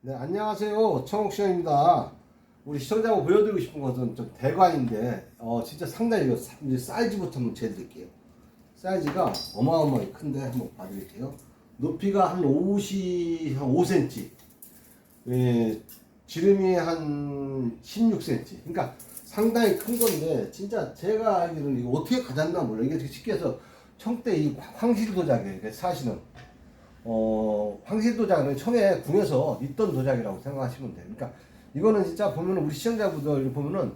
네, 안녕하세요. 청옥시장입니다. 우리 시청자하고 보여드리고 싶은 것은 좀 대관인데, 어, 진짜 상당히 이거 사이즈부터 한번 재드릴게요. 사이즈가 어마어마하게 큰데 한번 봐드릴게요. 높이가 한 50, 한 5cm. 예, 지름이 한 16cm. 그러니까 상당히 큰 건데, 진짜 제가 알기로는 이거 어떻게 가졌나 몰라요. 이게 쉽게 해서 청대 이 황실 도자기예요. 사실은. 어, 황실 도자기는 청해 궁에서 있던 도자기라고 생각하시면 돼요. 그러니까 이거는 진짜 보면은 우리 시청자분들 보면은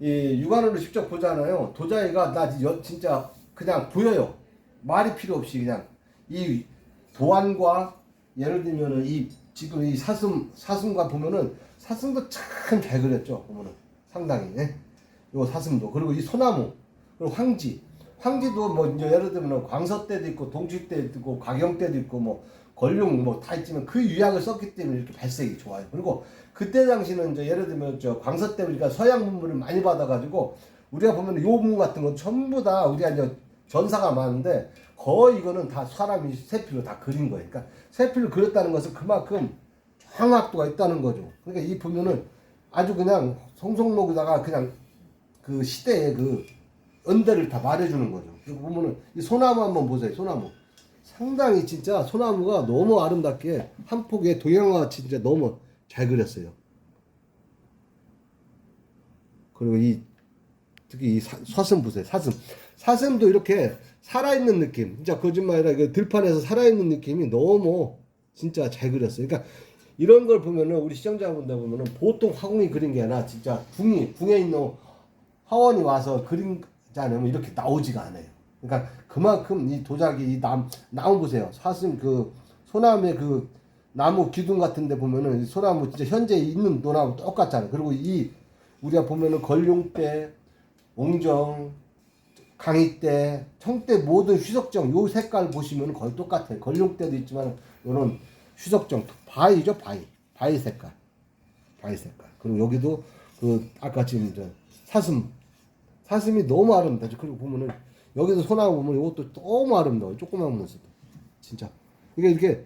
이 육안으로 직접 보잖아요. 도자기가 나 여- 진짜 그냥 보여요. 말이 필요 없이 그냥 이 도안과 예를 들면은 이 지금 이 사슴 사슴과 보면은 사슴도 참 잘 그렸죠. 보면은 상당히 예. 요 사슴도 그리고 이 소나무 그리고 황지 황지도 뭐 이제 예를 들면 광서 때도 있고 동치 때도 있고 가경 때도 있고 뭐 권룡 뭐 다 있지만 그 유약을 썼기 때문에 이렇게 발색이 좋아요. 그리고 그때 당시는 이제 예를 들면 저 광서 때 우리가 서양 문물을 많이 받아가지고 우리가 보면 요문 같은 건 전부 다 우리가 이제 전사가 많은데 거의 이거는 다 사람이 세필로 다 그린 거예요. 그러니까 세필로 그렸다는 것은 그만큼 정확도가 있다는 거죠. 그러니까 이 보면은 아주 그냥 송송록에다가 그냥 그 시대의 그 은대를 다 말해주는 거죠. 그리고 보면은 이 소나무 한번 보세요. 소나무. 상당히 진짜 소나무가 너무 아름답게 한 폭의 동양화 진짜 너무 잘 그렸어요. 그리고 이 특히 이 사, 사슴 보세요. 사슴. 사슴도 이렇게 살아있는 느낌. 진짜 거짓말이라 그 들판에서 살아있는 느낌이 너무 진짜 잘 그렸어요. 그러니까 이런 걸 보면은 우리 시청자분들 보면은 보통 화궁이 그린 게 아니라 진짜 궁이 궁에 있는 화원이 와서 그린 지 않으면 이렇게 나오지가 않아요. 그러니까 그만큼 이 도자기 이 남 나무 보세요. 사슴 그 소나무의 그 나무 기둥 같은 데 보면은 이 소나무 진짜 현재 있는 노나무 똑같잖아요. 그리고 이 우리가 보면은 걸룡대, 옹정, 강희대, 청대 모든 휘석정 요 색깔 보시면 거의 똑같아요. 걸룡대도 있지만 요런 휘석정 바위죠 바위 바위 색깔 바위 색깔 그리고 여기도 그 아까 지금 저 사슴 사슴이 너무 아름다죠. 그리고 보면은 여기도 소나무 보면 이것도 너무 아름다워요. 조그만 모습 진짜 이게 이렇게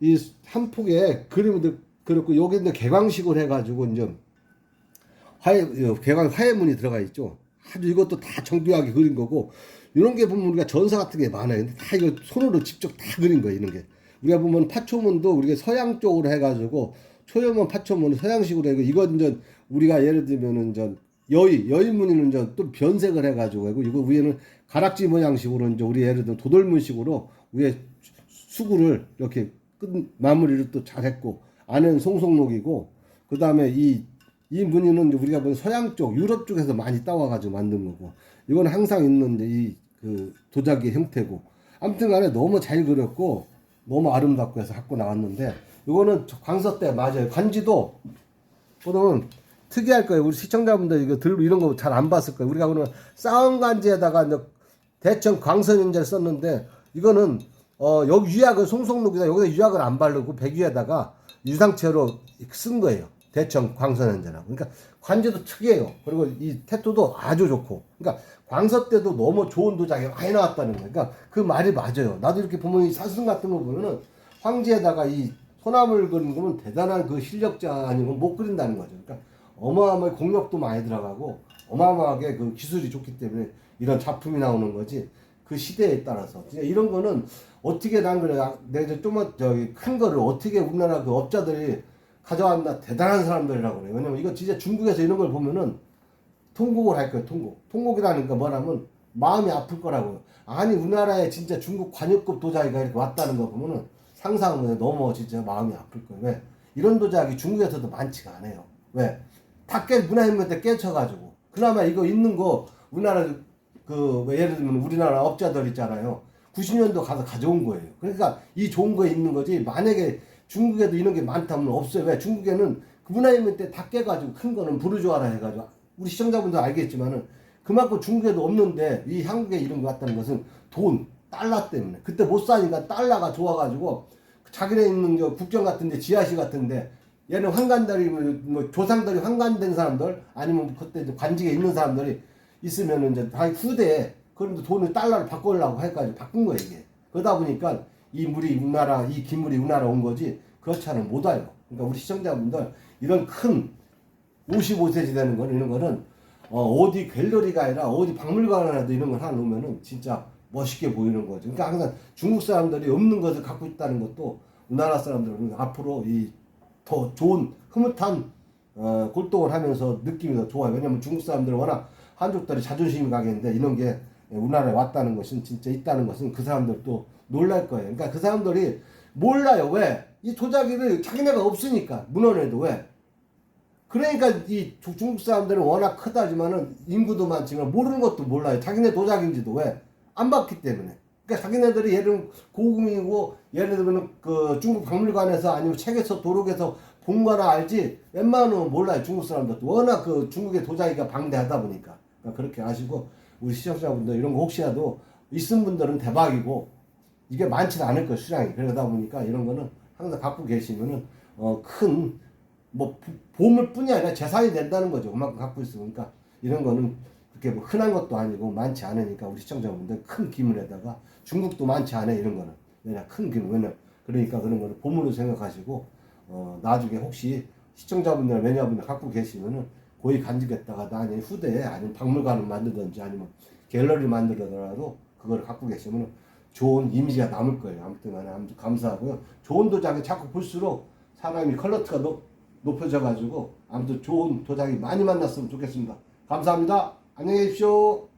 이 한 폭에 그림을 그렸고 여기 이제 개광식을 해가지고 이제 화해 어, 개광 화해문이 들어가 있죠. 아주 이것도 다 정교하게 그린 거고 이런 게 보면 우리가 전사 같은 게 많아요. 근데 다 이거 손으로 직접 다 그린 거예요. 이런 게 우리가 보면 파초문도 우리가 서양 쪽으로 해가지고 초연문 파초문은 서양식으로 해고 이건 이제 우리가 예를 들면은 전 여의 여의문이는 이제 또 변색을 해가지고 이거 위에는 가락지 모양식으로 이제 우리 예를 들어 도돌문식으로 위에 수구를 이렇게 끝 마무리를 또 잘했고 안에는 송송록이고 그 다음에 이 이 무늬는 우리가 본 서양 쪽, 유럽 쪽에서 많이 따와가지고 만든 거고, 이건 항상 있는 이 그 도자기 형태고, 아무튼 간에 너무 잘 그렸고 너무 아름답고 해서 갖고 나왔는데, 이거는 광서 때 맞아요. 관지도 보면 특이할 거예요. 우리 시청자분들 이거 들 이런 거 잘 안 봤을 거예요. 우리가 오늘 싸운 간지에다가 이제 대청 광선인자를 썼는데 이거는 어 여기 유약은 송송록이다 여기다 유약을 안 바르고 백유에다가 유상체로 쓴 거예요. 대청 광선인자라고. 그러니까 관제도 특이해요. 그리고 이 태토도 아주 좋고. 그러니까 광서 때도 너무 좋은 도자기 많이 나왔다는 거예요. 그러니까 그 말이 맞아요. 나도 이렇게 보면 이 사슴 같은 거 보면은 황지에다가 이 소나무를 그리는 거면 대단한 그 실력자 아니면 못 그린다는 거죠. 그러니까 어마어마하게 공력도 많이 들어가고 어마어마하게 그 기술이 좋기 때문에 이런 작품이 나오는 거지. 그 시대에 따라서 이런 거는 어떻게 난 그래 내가 좀만 저기 큰 거를 어떻게 우리나라 그 업자들이 가져왔나 대단한 사람들이라고 그래요. 왜냐면 이거 진짜 중국에서 이런 걸 보면은 통곡을 할 거예요. 통곡. 통곡이라는 거 뭐냐면 마음이 아플 거라고요. 아니 우리나라에 진짜 중국 관역급 도자기가 이렇게 왔다는 거 보면은 상상은 너무 진짜 마음이 아플 거예요. 왜? 이런 도자기 중국에서도 많지가 않아요. 왜? 다 깨, 문화혁명 때 깨쳐가지고. 그나마 이거 있는 거, 우리나라, 그, 뭐 예를 들면 우리나라 업자들 있잖아요. 90년도 가서 가져온 거예요. 그러니까 이 좋은 거에 있는 거지. 만약에 중국에도 이런 게 많다면 없어요. 왜? 중국에는 그 문화혁명 때다 깨가지고 큰 거는 부르주아라 해가지고. 우리 시청자분들 알겠지만은 그만큼 중국에도 없는데 이 한국에 이런 거 같다는 것은 돈, 달러 때문에. 그때 못 사니까 달러가 좋아가지고 자기네 있는 저 국정 같은데 지하시 같은데 얘는 환관들이 뭐, 뭐 조상들이 환관된 사람들 아니면 그때 관직에 있는 사람들이 있으면은 이제 다 후대에 그런데 돈을 달러를 바꾸려고 해가지고 바꾼 거예요 이게. 그러다 보니까 이 물이 우리나라 이 기물이 우리나라 온 거지 그렇지 않으면 못 와요. 그러니까 우리 시청자분들 이런 큰 55세 지 되는 거는 이런 거는 어, 디 갤러리가 아니라 어디 박물관이라도 이런 걸 하나 놓으면은 진짜 멋있게 보이는 거죠. 그러니까 항상 중국 사람들이 없는 것을 갖고 있다는 것도 우리나라 사람들은 앞으로 이 더 좋은 흐뭇한 어, 골동을 하면서 느낌이 더 좋아요. 왜냐면 중국 사람들은 워낙 한족들이 자존심이 강했는데 이런 게 우리나라에 왔다는 것은 진짜 있다는 것은 그 사람들도 놀랄 거예요. 그러니까 그 사람들이 몰라요. 왜? 이 도자기를 자기네가 없으니까 문헌에도 왜? 그러니까 이 주- 중국 사람들은 워낙 크다지만은 인구도 많지만 모르는 것도 몰라요. 자기네 도자기인지도 왜? 안 봤기 때문에. 그러니까 자기네들이 예를 고궁이고 예를 들면 그 중국 박물관에서 아니면 책에서 도록에서 본 거나 알지? 웬만하면 몰라요. 중국 사람들도. 워낙 그 중국의 도자기가 방대하다 보니까. 그러니까 그렇게 아시고 우리 시청자분들 이런 거 혹시라도 있은 분들은 대박이고 이게 많지는 않을 거예요 수량이. 그러다 보니까 이런 거는 항상 갖고 계시면은 어 큰 뭐 보물뿐이 아니라 재산이 된다는 거죠. 그만큼 갖고 있으니까. 이런 거는 그렇게 뭐 흔한 것도 아니고 많지 않으니까 우리 시청자분들 큰 기물에다가 중국도 많지 않아 이런 거는 왜냐 큰 기물 왜냐 그러니까 그런 거는 보물로 생각하시고 어 나중에 혹시 시청자분들 매니아분들 갖고 계시면은 고이 간직했다가 나중에 후대에 아니면 박물관을 만들든지 아니면 갤러리 만들더라도 그걸 갖고 계시면 좋은 이미지가 남을 거예요. 아무튼 간에 아무튼 감사하고요. 좋은 도자기 자꾸 볼수록 사람이 컬러트가 높, 높아져 가지고 아무튼 좋은 도자기 많이 만났으면 좋겠습니다. 감사합니다. 안녕히 계십시오.